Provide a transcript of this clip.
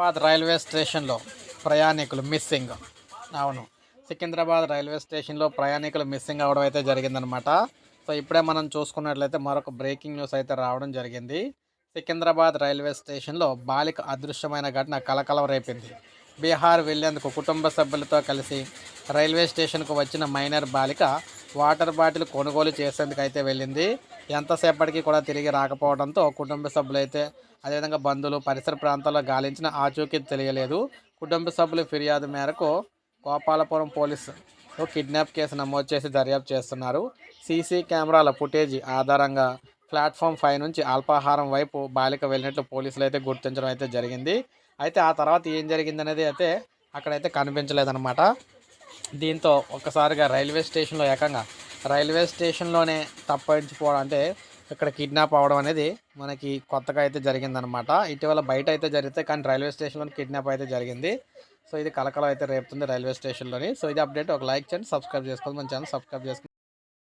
Secunderabad railway స్టేషన్లో ప్రయాణికులు missing. అవును. సికింద్రాబాద్ రైల్వే స్టేషన్లో ప్రయాణికులు మిస్సింగ్ అవడం అయితే జరిగిందనమాట సో ఇప్పుడే మనం చూసుకున్నట్లయితే మరొక బ్రేకింగ్ న్యూస్ అయితే రావడం జరిగింది. సికింద్రాబాద్ రైల్వే స్టేషన్లో బాలిక అదృశ్యమైన ఘటన కలకలం రేపింది. బీహార్ వెళ్ళేందుకు కుటుంబ సభ్యులతో కలిసి రైల్వే స్టేషన్కు వచ్చిన మైనర్ బాలిక వాటర్ బాటిల్ కొనుగోలు చేసేందుకు అయితే వెళ్ళింది. ఎంతసేపటికి కూడా తిరిగి రాకపోవడంతో కుటుంబ సభ్యులైతే అదేవిధంగా బంధువులు పరిసర ప్రాంతాల్లో గాలించిన ఆచూకీ తెలియలేదు. కుటుంబ సభ్యుల ఫిర్యాదు మేరకు గోపాలపురం పోలీసు కిడ్నాప్ కేసు నమోదు చేసి దర్యాప్తు చేస్తున్నారు. సీసీ కెమెరాల ఫుటేజ్ ఆధారంగా ప్లాట్ఫామ్ ఫైవ్ నుంచి అల్పాహారం వైపు బాలిక వెళ్ళినట్లు పోలీసులు అయితే గుర్తించడం అయితే జరిగింది. అయితే ఆ తర్వాత ఏం జరిగిందనేది అయితే అక్కడైతే కనిపించలేదన్నమాట. దీంతో ఒక్కసారిగా రైల్వే స్టేషన్లో ఏకంగా రైల్వే స్టేషన్లోనే తప్పించిపోవడం అంటే ఇక్కడ కిడ్నాప్ అవ్వడం అనేది మనకి కొత్తగా అయితే జరిగిందనమాట ఇటీవల బయట అయితే జరిగితే కానీ రైల్వే స్టేషన్లో కిడ్నాప్ అయితే జరిగింది. సో ఇది కలకలం అయితే రేపుతుంది రైల్వే స్టేషన్లోని. సో ఇది అప్డేట్. ఒక లైక్ చేయండి సబ్స్క్రైబ్ చేసుకోండి. మన ఛానల్ సబ్స్క్రైబ్ చేసుకోండి.